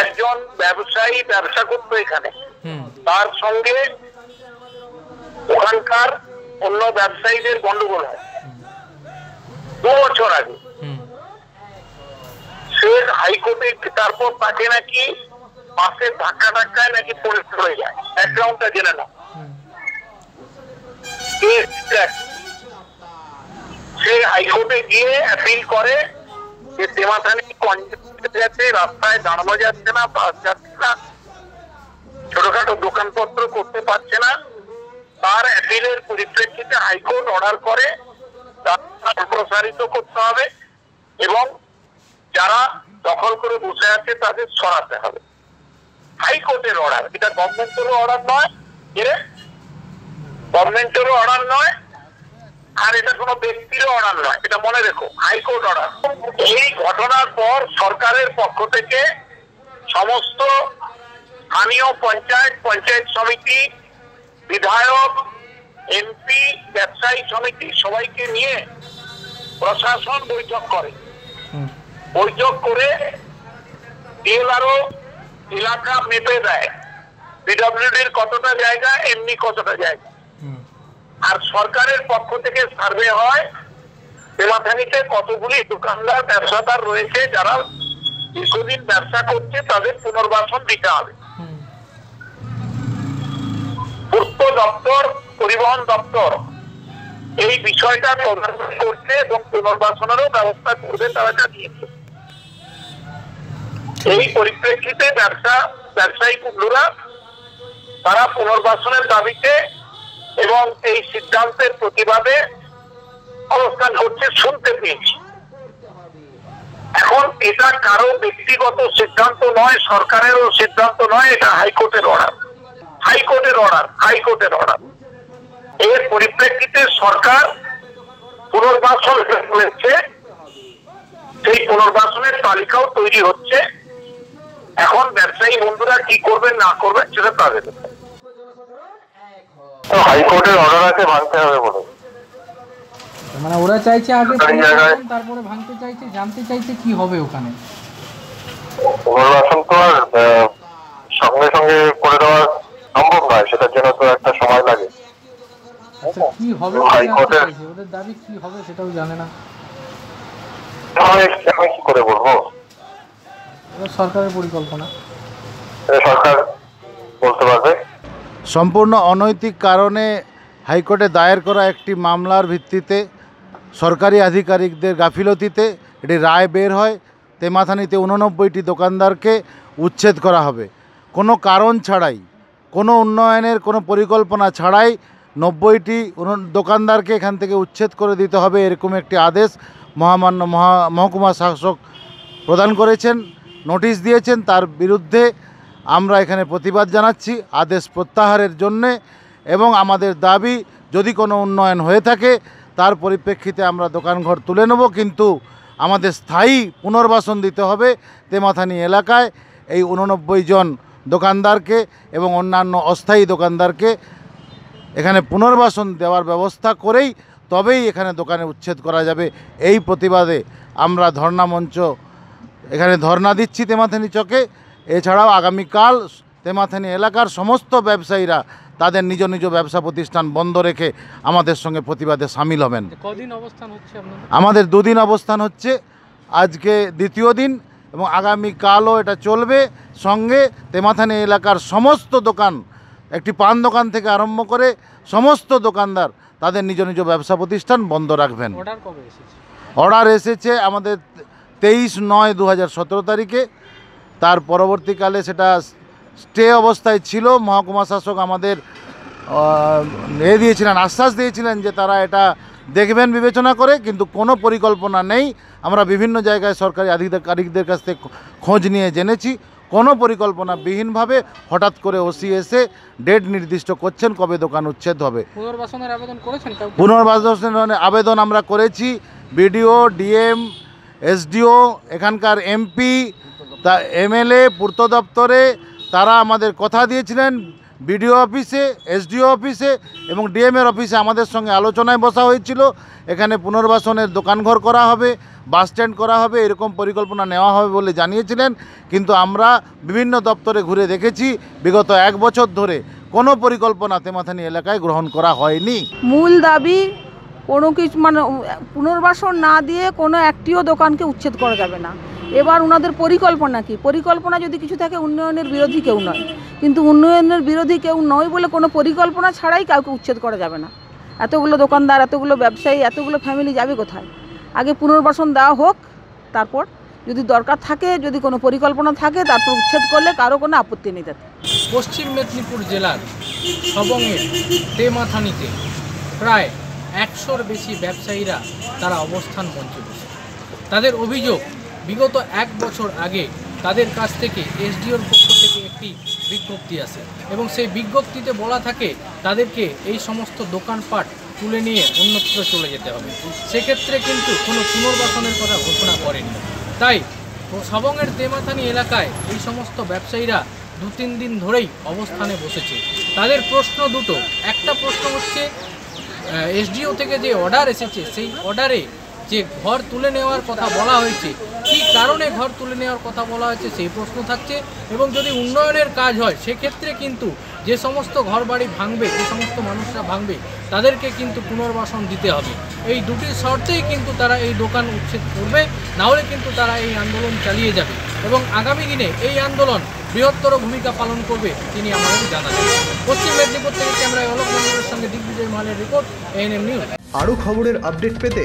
একজন ব্যবসায়ী ব্যবসা করতো এখানে। তার সঙ্গে ওখানকার অন্য ব্যবসায়ীদের গন্ডগোল হয়। দু বছর আগে। সে হাইকোর্টে তারপর তাকে নাকি বাসের ধাক্কা ধাক্কায় নাকি পড়ে চলে যায়। ব্যাকগ্রাউন্ডটা জেনে না সে হাইকোর্টে গিয়ে অ্যাপিল করে যে তেমাথানি যাচ্ছে রাস্তায় দাঁড়ানো যাচ্ছে না, বাস যাচ্ছে না। ছোটখাটো দোকানপত্র করতে পারছে না। তার অ্যাপিলের পরিপ্রেক্ষিতে হাইকোর্ট অর্ডার করে, তার সম্প্রসারিত করতে হবে এবং যারা দখল করে বসে আছে তাদের সরাতে হবে। হাইকোর্টের অর্ডার এটা গভর্নমেন্টেরও অর্ডার নয় গভর্নমেন্টেরও অর্ডার নয় আর এটা কোনো ব্যক্তিরও অর্ডার নয় এটা মনে রেখো হাইকোর্ট অর্ডার। এই ঘটনার পর সরকারের পক্ষ থেকে সমস্ত স্থানীয় পঞ্চায়েত পঞ্চায়েত সমিতি বিধায়ক এমপি ব্যবসায়ী সমিতি সবাইকে নিয়ে প্রশাসন বৈঠক করে। বৈঠক করে ডিএলআরও এলাকা মেপে দেয়। পিডব্লিউডির কতটা জায়গা এমনি কতটা জায়গা। আর সরকারের পক্ষ থেকে সার্ভে হয়। বেলাথানিতে কতগুলি দোকানদার ব্যবসাদার রয়েছে যারা দীর্ঘদিন ব্যবসা করছে তাদের পুনর্বাসন দিতে হবে। পূর্ত দপ্তর পরিবহন দপ্তর এই বিষয়টা তদন্ত করছে এবং পুনর্বাসনেরও ব্যবস্থা করবে তারা জানিয়েছে। এই পরিপ্রেক্ষিতে ব্যবসা ব্যবসায়ী বন্ধুরা তারা পুনর্বাসনের দাবিতে এবং এই সিদ্ধান্তের প্রতিবাদে অবস্থান হচ্ছে শুনতে পেয়েছি। এখন এটা কারও ব্যক্তিগত সিদ্ধান্ত নয়, সরকারেরও সিদ্ধান্ত নয়, এটা হাইকোর্টের অর্ডার। হাইকোর্টের অর্ডার হাইকোর্টের অর্ডার। এর পরিপ্রেক্ষিতে সরকার পুনর্বাসন করেছে, সেই পুনর্বাসনের তালিকাও তৈরি হচ্ছে। এখন ব্যবসায়ী বন্ধুরা কি করবেন, না করবেন, সেটা তাদের ব্যাপার। হাইকোর্টের অর্ডার আছে ভাঙতে হবে বলে। মানে ওরা চাইছে আগে তারপরে ভাঙতে চাইছে জানতে চাইছে কি হবে ওখানে। পুনর্বাসন তো আর সঙ্গে সঙ্গে করে দেওয়া সম্ভব নয় সেটার জন্য তো একটা সময় লাগে। আচ্ছা কি হবে হাইকোর্টের- ওদের দাবি কি হবে সেটাও জানে না। আমি কি করে বলব? সরকারের পরিকল্পনা। সরকার বলতে পারবে। সম্পূর্ণ অনৈতিক কারণে হাইকোর্টে দায়ের করা একটি মামলার ভিত্তিতে সরকারি আধিকারিকদের গাফিলতিতে এটি রায় বের হয়। তেমাথানিতে উননব্বইটি দোকানদারকে উচ্ছেদ করা হবে। কোনো কারণ ছাড়াই, কোনো উন্নয়নের কোনো পরিকল্পনা ছাড়াই নব্বইটি দোকানদারকে এখান থেকে উচ্ছেদ করে দিতে হবে এরকম একটি আদেশ মহামান্য মহা, মহকুমা শাসক প্রদান করেছেন। নোটিশ দিয়েছেন তার বিরুদ্ধে আমরা এখানে প্রতিবাদ জানাচ্ছি আদেশ প্রত্যাহারের জন্যে এবং আমাদের দাবি, যদি কোনো উন্নয়ন হয়ে থাকে, তার পরিপ্রেক্ষিতে আমরা দোকানঘর তুলে নেব, কিন্তু আমাদের স্থায়ী পুনর্বাসন দিতে হবে তেমাথানি এলাকায়। এই উননব্বই জন দোকানদারকে এবং অন্যান্য অস্থায়ী দোকানদারকে এখানে পুনর্বাসন দেওয়ার ব্যবস্থা করেই তবেই এখানে দোকানে উচ্ছেদ করা যাবে। এই প্রতিবাদে আমরা ধর্ণা মঞ্চ এখানে ধর্ণা দিচ্ছি তেমাথানি চকে। এছাড়াও আগামীকাল তেমাথানি এলাকার সমস্ত ব্যবসায়ীরা তাদের নিজ নিজ ব্যবসা প্রতিষ্ঠান বন্ধ রেখে আমাদের সঙ্গে প্রতিবাদে সামিল হবেন। কদিন অবস্থান হচ্ছে আমাদের দুদিন অবস্থান হচ্ছে। আজকে দ্বিতীয় দিন এবং আগামীকালও এটা চলবে। সঙ্গে তেমাথানি এলাকার সমস্ত দোকান একটি পান দোকান থেকে আরম্ভ করে সমস্ত দোকানদার তাদের নিজ নিজ ব্যবসা প্রতিষ্ঠান বন্ধ রাখবেন। অর্ডার এসেছে? অর্ডার এসেছে আমাদের তেইশ নয় দু হাজার সতেরো তারিখে। তার পরবর্তীকালে সেটা স্টে অবস্থায় ছিল। মহকুমা শাসক আমাদের এ দিয়েছিলেন আশ্বাস দিয়েছিলেন যে তারা এটা দেখবেন বিবেচনা করে কিন্তু কোনো পরিকল্পনা নেই। আমরা বিভিন্ন জায়গায় সরকারি আধিকারিকদের কাছ থেকে খোঁজ নিয়ে জেনেছি। কোনো পরিকল্পনা বিহীনভাবে হঠাৎ করে ওসি এসে ডেট নির্দিষ্ট করছেন কবে দোকান উচ্ছেদ হবে। পুনর্বাসনের আবেদন করেছেন কাউকে? পুনর্বাসনের আবেদন আমরা করেছি। বিডিও ডিএম এসডিও এখানকার এমপি তা এমএলএ, পূর্ত দপ্তরে তারা আমাদের কথা দিয়েছিলেন। বিডিও অফিসে, এসডিও অফিসে এবং ডিএমের অফিসে আমাদের সঙ্গে আলোচনায় বসা হয়েছিল। এখানে পুনর্বাসনের দোকানঘর করা হবে, বাস স্ট্যান্ড করা হবে, এরকম পরিকল্পনা নেওয়া হবে বলে জানিয়েছিলেন। কিন্তু আমরা বিভিন্ন দপ্তরে ঘুরে দেখেছি, বিগত এক বছর ধরে কোনো পরিকল্পনা তেমাথানি এলাকায় গ্রহণ করা হয়নি। মূল দাবি কোনো কিছু মানে পুনর্বাসন না দিয়ে কোনো একটিও দোকানকে উচ্ছেদ করা যাবে না। এবার ওনাদের পরিকল্পনা কি? পরিকল্পনা যদি কিছু থাকে, উন্নয়নের বিরোধী কেউ নয়। কিন্তু উন্নয়নের বিরোধী কেউ নয় বলে কোনো পরিকল্পনা ছাড়াই কাউকে উচ্ছেদ করা যাবে না। এতগুলো দোকানদার, এতগুলো ব্যবসায়ী, এতগুলো ফ্যামিলি যাবে কোথায়? আগে পুনর্বাসন দেওয়া হোক, তারপর যদি দরকার থাকে, যদি কোনো পরিকল্পনা থাকে, তারপর উচ্ছেদ করলে কারও কোনো আপত্তি নেই তাতে। পশ্চিম মেদিনীপুর জেলার সবংয়ের তেমাথানিতে প্রায় একশোর বেশি ব্যবসায়ীরা তারা অবস্থান মঞ্চে তাদের অভিযোগ বিগত এক বছর আগে তাদের কাছ থেকে এসডিওর পক্ষ থেকে একটি বিজ্ঞপ্তি আসে এবং সেই বিজ্ঞপ্তিতে বলা থাকে, তাদেরকে এই সমস্ত দোকানপাট তুলে নিয়ে অন্যত্র চলে যেতে হবে। সেক্ষেত্রে কিন্তু কোনো পুনর্বাসনের কথা ঘোষণা করেনি। তাই সবংয়ের তেমাথানি এলাকায় এই সমস্ত ব্যবসায়ীরা দু তিন দিন ধরেই অবস্থানে বসেছে। তাদের প্রশ্ন দুটো। একটা প্রশ্ন হচ্ছে এসডিও থেকে যে অর্ডার এসেছে, সেই অর্ডারে যে ঘর তুলে নেওয়ার কথা বলা হয়েছে, কী কারণে ঘর তুলে নেওয়ার কথা বলা হয়েছে সেই প্রশ্ন থাকছে। এবং যদি উন্নয়নের কাজ হয়, সেক্ষেত্রে কিন্তু যে সমস্ত ঘর বাড়ি ভাঙবে, যে সমস্ত মানুষরা ভাঙবে, তাদেরকে কিন্তু পুনর্বাসন দিতে হবে। এই দুটি শর্তেই কিন্তু তারা এই দোকান উচ্ছেদ করবে, নাহলে কিন্তু তারা এই আন্দোলন চালিয়ে যাবে। এবং আগামী দিনে এই আন্দোলন বৃহত্তর ভূমিকা পালন করবে তিনি আমাদের জানালেন পশ্চিম মেদিনীপুর থেকে ক্যামেরায় অলোক মন্ডলের সঙ্গে দিগ্বিজয় মালের রিপোর্ট এএনএম নিউজ আরও খবরের আপডেট পেতে